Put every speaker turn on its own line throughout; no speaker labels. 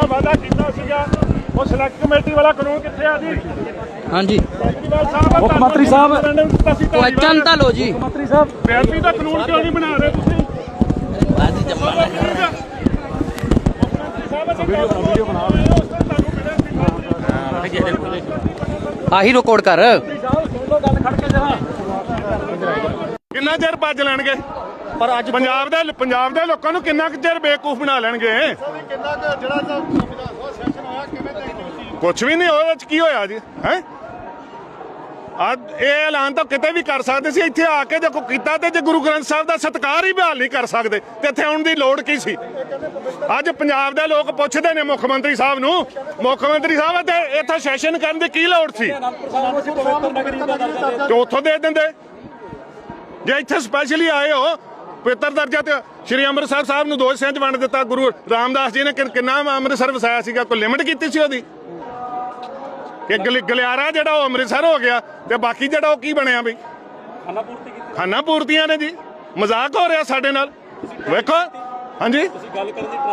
ਦਾ ਵਾਅਦਾ ਕੀਤਾ ਸੀਗਾ। ਉਹ ਸਿਲੈਕਟ ਕਮੇਟੀ ਵਾਲਾ ਕਾਨੂੰਨ ਕਿੱਥੇ ਆ ਜੀ?
ਹਾਂਜੀ।
ਮੁੱਖ ਮੰਤਰੀ ਸਾਹਿਬ।
ਕੁਐਸਚਨ ਤਾਂ ਲੋ ਜੀ।
ਮੰਤਰੀ ਸਾਹਿਬ
ਬੇਅਦਬੀ ਦਾ ਕਾਨੂੰਨ ਕਿਉਂ ਨਹੀਂ ਬਣਾ ਰਹੇ ਤੁਸੀਂ? ਵੀਡੀਓ ਬਣਾ
ਆਹੀ ਰਿਕਾਰਡ ਕਰ।
ਕਿੰਨਾ ਚਿਰ ਭੱਜ ਲੈਣਗੇ? ਪਰ ਅੱਜ ਪੰਜਾਬ ਦੇ ਪੰਜਾਬ ਦੇ ਲੋਕਾਂ ਨੂੰ ਕਿੰਨਾ ਕੁ ਚਿਰ ਬੇਵਕੂਫ ਬਣਾ ਲੈਣਗੇ? ਕੁਝ ਵੀ ਨਹੀਂ ਹੋਇਆ ਚ ਕੀ ਹੋਇਆ ਜੀ? ਹੈ? ਅੱਜ ਇਹ ਐਲਾਨ ਤਾਂ ਕਿਤੇ ਵੀ ਕਰ ਸਕਦੇ ਸੀ, ਇੱਥੇ ਆ ਕੇ ਜੇ ਕੋਈ ਕੀਤਾ ਤੇ ਜੇ ਗੁਰੂ ਗ੍ਰੰਥ ਸਾਹਿਬ ਦਾ ਸਤਿਕਾਰ ਹੀ ਬਹਾਲ ਨਹੀਂ ਕਰ ਸਕਦੇ, ਤੇ ਇੱਥੇ ਆਉਣ ਦੀ ਲੋੜ ਕੀ ਸੀ? ਅੱਜ ਪੰਜਾਬ ਦੇ ਲੋਕ ਪੁੱਛਦੇ ਨੇ ਮੁੱਖ ਮੰਤਰੀ ਸਾਹਿਬ ਨੂੰ, ਮੁੱਖ ਮੰਤਰੀ ਸਾਹਿਬ ਤੇ ਇੱਥੇ ਸੈਸ਼ਨ ਕਰਨ ਦੀ ਕੀ ਲੋੜ ਸੀ? ਤੇ ਉੱਥੋਂ ਦੇ ਦਿੰਦੇ? ਜੇ ਇੱਥੇ ਸਪੈਸ਼ਲੀ ਆਏ ਹੋ ਪਵਿੱਤਰ ਦਰਜਾ ਤੇ ਸ਼੍ਰੀ ਅੰਮ੍ਰਿਤਸਰ ਸਾਹਿਬ ਨੂੰ ਦੋ ਹਿੱਸਿਆਂ 'ਚ ਵੰਡ ਦਿੱਤਾ। ਗੁਰੂ ਰਾਮਦਾਸ ਜੀ ਨੇ ਕਿੰਨਾ ਅੰਮ੍ਰਿਤਸਰ ਵਸਾਇਆ ਸੀਗਾ ਕੋਈ ਲਿਮਟ ਕੀਤੀ ਸੀ ਉਹਦੀ? ਕਿ ਗਲ- ਗਲਿਆਰਾ ਜਿਹੜਾ ਉਹ ਅੰਮ੍ਰਿਤਸਰ ਹੋ ਗਿਆ ਤੇ ਬਾਕੀ ਜਿਹੜਾ ਉਹ ਕੀ ਬਣਿਆ ਬਈ? ਖਾਨਾ ਪੂਰਤੀਆਂ ਨੇ ਜੀ। ਮਜ਼ਾਕ ਹੋ ਰਿਹਾ ਸਾਡੇ ਨਾਲ। ਵੇਖੋ। ਹਾਂਜੀ।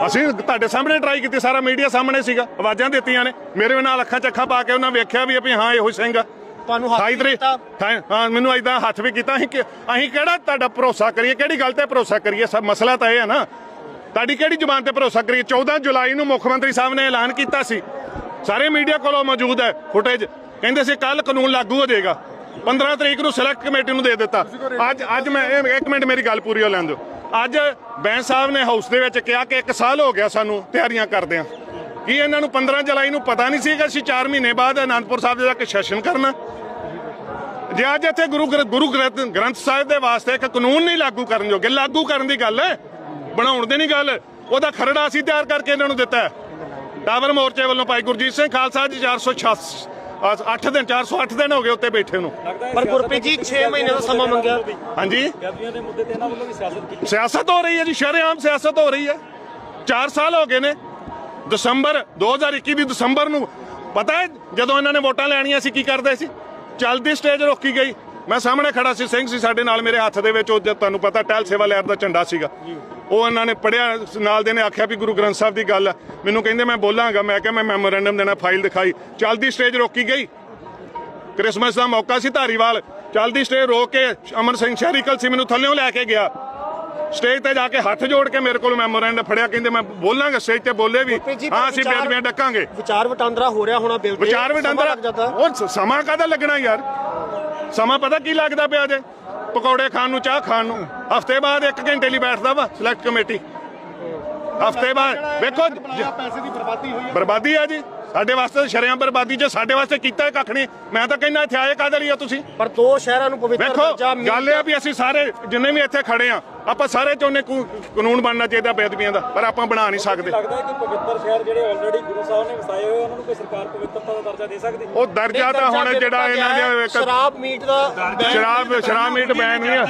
ਅਸੀਂ ਤੁਹਾਡੇ ਸਾਹਮਣੇ ਟਰਾਈ ਕੀਤੀ ਸਾਰਾ ਮੀਡੀਆ ਸਾਹਮਣੇ ਸੀਗਾ। ਆਵਾਜ਼ਾਂ ਦਿੱਤੀਆਂ ਨੇ। ਮੇਰੇ ਨਾਲ ਅੱਖਾਂ ਚ ਅੱਖਾਂ ਪਾ ਕੇ ਉਹਨਾਂ ਵੇਖਿਆ ਵੀ ਵੀ ਹਾਂ ਇਹੋ ਸਿੰਘ ਆ।
ਤੁਹਾਨੂੰ ਹੱਥ
ਤਰੀਕ
ਕੀਤਾ।
ਹਾਂ ਹਾਂ, ਮੈਨੂੰ ਇਦਾਂ ਹੱਥ ਵੀ ਕੀਤਾ। ਅਸੀਂ ਕਿ- ਅਸੀਂ ਕਿਹੜਾ ਤੁਹਾਡਾ ਭਰੋਸਾ ਕਰੀਏ? ਕਿਹੜੀ ਗੱਲ ਤੇ ਭਰੋਸਾ ਕਰੀਏ? ਸਭ ਮਸਲਾ ਤਾਂ ਇਹ ਹੈ ਨਾ। ਤੁਹਾਡੀ ਕਿਹੜੀ ਜ਼ੁਬਾਨ ਤੇ ਭਰੋਸਾ ਕਰੀਏ? 14 ਜੁਲਾਈ ਨੂੰ ਮੁੱਖ ਮੰਤਰੀ ਸਾਹਿਬ ਨੇ ਐਲਾਨ ਕੀਤਾ ਸੀ। ਸਾਰੇ ਮੀਡੀਆ ਕੋਲੋਂ ਮੌਜੂਦ ਹੈ ਫੁਟੇਜ। ਕਹਿੰਦੇ ਸੀ ਕੱਲ ਕਾਨੂੰਨ ਲਾਗੂ ਹੋ ਜਾਏਗਾ। 15 ਤਰੀਕ ਨੂੰ ਸਿਲੈਕਟ ਕਮੇਟੀ ਨੂੰ ਦੇ ਦਿੱਤਾ। ਅੱਜ ਅੱਜ ਮੈਂ ਇਹ- ਇੱਕ ਮਿੰਟ ਮੇਰੀ ਗੱਲ ਪੂਰੀ ਹੋ ਲੈਣ ਦਿਓ। ਅੱਜ ਬੈਂਸ ਸਾਹਿਬ ਨੇ ਹਾਊਸ ਦੇ ਵਿੱਚ ਕਿਹਾ ਕਿ 1 ਸਾਲ ਹੋ ਗਿਆ ਸਾਨੂੰ ਤਿਆਰੀਆਂ ਕਰਦਿਆਂ। ਕੀ ਇਹਨਾਂ ਨੂੰ 15 ਜੁਲਾਈ ਨੂੰ ਪਤਾ ਨਹੀਂ ਸੀ ਕਿ ਅਸੀਂ 4 ਮਹੀਨੇ ਬਾਅਦ ਅਨੰਦਪੁਰ ਸਾਹਿਬ ਜਾ ਕੇ ਸੈਸ਼ਨ ਕਰਨਾ। ਜੇ ਅੱਜ ਇੱਥੇ ਗੁਰੂ ਗ੍ਰ- ਗੁਰੂ ਗ੍ਰੰਥ ਗ੍ਰੰਥ ਸਾਹਿਬ ਦੇ ਵਾਸਤੇ ਇੱਕ ਕਾਨੂੰਨ ਨਹੀਂ ਲਾਗੂ ਕਰਨ ਜੋਗੇ ਲਾਗੂ ਕਰਨ ਦੀ ਗੱਲ ਹੈ ਬਣਾਉਣ ਦੀ ਨਹੀਂ ਗੱਲ ਉਹਦਾ ਖਰੜਾ ਅਸੀਂ ਤਿਆਰ ਕਰਕੇ ਇਹਨਾਂ ਨੂੰ ਦਿੱਤਾ ਹੈ। ਟਾਵਰ ਮੋਰਚੇ ਵੱਲੋਂ ਭਾਈ ਗੁਰਜੀਤ ਸਿੰਘ ਖਾਲਸਾ ਜੀ 486 8 ਦਿਨ 408 ਦਿਨ ਹੋ ਗਏ ਉੱਤੇ ਬੈਠੇ ਨੂੰ।
ਪਰ ਗੁਰਪ੍ਰੀਤ ਜੀ 6 ਮਹੀਨੇ ਦਾ ਸਮਾਂ ਮੰਗਿਆ।
ਹਾਂਜੀ। ਸਿਆਸਤ ਹੋ ਰਹੀ ਹੈ ਜੀ ਸ਼ਰੇਆਮ ਸਿਆਸਤ ਹੋ ਰਹੀ ਹੈ। 4 ਸਾਲ ਹੋ ਗਏ ਨੇ। ਦਸੰਬਰ 2021 ਦੀ ਦਸੰਬਰ ਨੂੰ ਪਤਾ ਹੈ ਜਦੋਂ ਇਹਨਾਂ ਨੇ ਵੋਟਾਂ ਲੈਣੀਆਂ ਸੀ ਕੀ ਕਰਦੇ ਸੀ? ਚੱਲਦੀ ਸਟੇਜ ਰੋਕੀ ਗਈ। ਮੈਂ ਸਾਹਮਣੇ ਖੜਾ ਸੀ ਸਿੰਘ ਸੀ ਸਾਡੇ ਨਾਲ ਮੇਰੇ ਹੱਥ ਦੇ ਵਿੱਚ ਉਹ ਤੁਹਾਨੂੰ ਪਤਾ ਟਹਿਲ ਸੇਵਾ ਲਹਿਰ ਦਾ ਝੰਡਾ ਸੀਗਾ। ਉਹ ਇਹਨਾਂ ਨੇ ਪੜਿਆ ਨਾਲ ਦੇ ਨੇ ਆਖਿਆ ਵੀ ਗੁਰੂ ਗ੍ਰੰਥ ਸਾਹਿਬ ਦੀ ਗੱਲ ਮੈਨੂੰ ਕਹਿੰਦੇ ਮੈਂ ਬੋਲਾਂਗਾ। ਮੈਂ ਕਿਹਾ ਮੈਂ ਮੈਮੋਰੈਂਡਮ ਦੇਣਾ ਫਾਈਲ ਦਿਖਾਈ। ਚੱਲਦੀ ਸਟੇਜ ਰੋਕੀ ਗਈ। ਕ੍ਰਿਸਮਸ ਦਾ ਮੌਕਾ ਸੀ ਧਾਰੀਵਾਲ। ਚੱਲਦੀ ਸਟੇਜ ਰੋਕ ਕੇ ਅਮਰ ਸਿੰਘ ਸ਼ਹਿਰੀਕਲ ਸੀ ਮੈਨੂੰ ਥੱਲੇੋਂ ਲੈ ਕੇ ਗਿਆ। ਸਟੇਜ ਤੇ ਜਾ ਕੇ ਹੱਥ ਜੋੜ ਕੇ ਮੇਰੇ ਕੋਲ ਮੈਮੋਰੈਂਡਮ ਫੜਿਆ ਕਹਿੰਦੇ ਮੈਂ ਬੋਲਾਂਗਾ ਸਟੇਜ ਤੇ ਬੋਲੇ ਵੀ ਹਾਂ ਅਸੀਂ ਬੇਦਬੀਆਂ ਡੱਕਾਂਗੇ।
ਵਿਚਾਰ ਵਟਾਂਦਰਾ ਹੋ ਰਿਹਾ ਹੋਣਾ ਬਿਲ ਤੇ
ਵਿਚਾਰ ਵੀ
ਸਮਾਂ
ਡੰਦਰ
ਲੱਗ ਜਾਂਦਾ।
ਉਹ ਸਮਾਂ ਕਾਹਦਾ ਲੱਗਣਾ ਯਾਰ? ਸਮਾਂ ਪਤਾ ਕੀ ਲੱਗਦਾ ਪਿਆ ਜੇ? ਪਕੌੜੇ ਖਾਣ ਨੂੰ ਚਾਹ ਖਾਣ ਨੂੰ। ਹਫ਼ਤੇ ਬਾਅਦ 1 ਘੰਟੇ ਲਈ ਬੈਠਦਾ ਵਾ ਸਿਲੈਕਟ ਕਮੇਟੀ ਹਫ਼ਤੇ ਬਾਅਦ ਵੇਖੋ
ਪੈਸੇ ਦੀ ਬਰਬਾਦੀ ਹੋਈ
ਬਰਬਾਦੀ ਆ ਜੀ। ਸਾਡੇ ਵਾਸਤੇ ਸ਼ਰੇਆਮ ਬਰਬਾਦੀ ਜੇ ਸਾਡੇ ਵਾਸਤੇ ਕੀਤਾ ਹੈ ਕੱਖ ਨਹੀਂ। ਮੈਂ ਤਾਂ ਕਹਿੰਦਾ ਇੱਥੇ ਆਏ ਕਾਹਦੇ ਲਈ ਆ ਤੁਸੀਂ?
ਪਰ ਦੋ ਸ਼ਹਿਰਾਂ ਨੂੰ ਪਵਿੱਤਰ
ਵੇਖੋ
ਦਰਜਾ ਮਿਲ
ਗੱਲ ਇਹ ਆ ਵੀ ਅਸੀਂ ਸਾਰੇ ਜਿੰਨੇ ਵੀ ਇੱਥੇ ਖੜੇ ਆ ਆਪਾਂ ਸਾਰੇ ਚਾਹੁੰਦੇ ਕੂ- ਕਾਨੂੰਨ ਬਣਨਾ ਚਾਹੀਦਾ ਬੇਅਦਬੀਆਂ ਦਾ ਪਰ ਆਪਾਂ ਬਣਾ ਨਹੀਂ ਸਕਦੇ।
ਲੱਗਦਾ ਹੈ ਕਿ ਪਵਿੱਤਰ ਸ਼ਹਿਰ ਜਿਹੜੇ ਆਲਰੇਡੀ ਗੁਰੂ ਸਾਹਿਬ ਨੇ ਵਸਾਏ ਹੋਏ ਉਹਨਾਂ ਨੂੰ ਕੋਈ ਸਰਕਾਰ ਪਵਿੱਤਰਤਾ ਦਾ ਦਰਜਾ ਦੇ ਸਕਦੀ?
ਉਹ ਦਰਜਾ ਤਾਂ ਹੁਣ ਜਿਹੜਾ ਇਹਨਾਂ ਦੇ ਇੱਕ
ਸ਼ਰਾਬ ਮੀਟ ਦਾ
ਸ਼ਰਾਬ ਸ਼ਰਾਬ ਮੀਟ ਬੈਨ ਨਹੀਂ ਆ।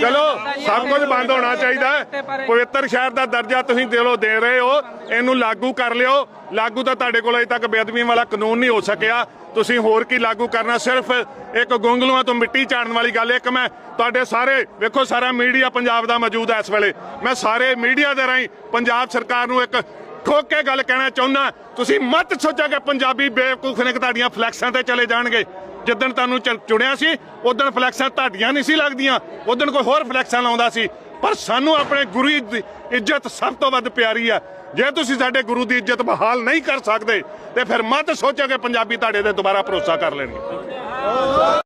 ਚਲੋ ਸਭ ਕੁਝ ਬੰਦ ਹੋਣਾ ਚਾਹੀਦਾ ਹੈ। ਪਵਿੱਤਰ ਸ਼ਹਿਰ ਦਾ ਦਰਜਾ ਤੁਸੀਂ ਦਿਲੋਂ ਦੇ ਰਹੇ ਹੋ ਇਹਨੂੰ ਲਾਗੂ ਕਰ ਲਿਓ ਲਾਗੂ ਤਾਂ ਤੁਹਾਡੇ ਕੋਲ ਅਜੇ ਤੱਕ ਬੇਅਦਬੀ ਵਾਲਾ ਕਾਨੂੰਨ ਨਹੀਂ ਹੋ ਸਕਿਆ। ਤੁਸੀਂ ਹੋਰ ਕੀ ਲਾਗੂ ਕਰਨਾ? ਸਿਰਫ ਇੱਕ ਗੁੰਗਲੂਆਂ ਤੋਂ ਮਿੱਟੀ ਝਾੜਨ ਵਾਲੀ ਗੱਲ ਇੱਕ ਮੈਂ ਤੁਹਾਡੇ ਸਾਰੇ, ਵੇਖੋ ਸਾਰਾ ਮੀਡੀਆ ਪੰਜਾਬ ਦਾ ਮੌਜੂਦ ਹੈ ਇਸ ਵੇਲੇ। ਮੈਂ ਸਾਰੇ ਮੀਡੀਆ ਦੇ ਰਾਹੀਂ ਪੰਜਾਬ ਸਰਕਾਰ ਨੂੰ ਇੱਕ ਠੋਕ ਕੇ ਗੱਲ ਕਹਿਣਾ ਚਾਹੁੰਦਾ। ਤੁਸੀਂ ਮਤ ਸੋਚੋ ਕਿ ਪੰਜਾਬੀ ਬੇਵਕੂਫ ਨੇ ਤੁਹਾਡੀਆਂ ਫਲੈਕਸਾਂ ਤੇ ਚਲੇ ਜਾਣਗੇ। ਜਿੱਦਣ ਤੁਹਾਨੂੰ ਚੁਣਿਆ ਸੀ, ਉਦੋਂ ਫਲੈਕਸਾਂ ਤੁਹਾਡੀਆਂ ਨਹੀਂ ਸੀ ਲੱਗਦੀਆਂ। ਉਦੋਂ ਕੋਈ ਹੋਰ ਫਲੈਕਸਾਂ ਲਾਉਂਦਾ ਸੀ। ਪਰ ਸਾਨੂੰ ਆਪਣੇ ਗੁਰੂ ਦੀ ਇੱਜ਼ਤ ਸਭ ਤੋਂ ਵੱਧ ਪਿਆਰੀ ਆ। ਜੇ ਤੁਸੀਂ ਸਾਡੇ ਗੁਰੂ ਦੀ ਇੱਜ਼ਤ ਬਹਾਲ ਨਹੀਂ ਕਰ ਸਕਦੇ, ਤੇ ਫਿਰ ਮਤ ਸੋਚੋ ਕਿ ਪੰਜਾਬੀ ਤੁਹਾਡੇ ਤੇ ਦੁਬਾਰਾ ਭਰੋਸਾ ਕਰ ਲੈਣਗੇ।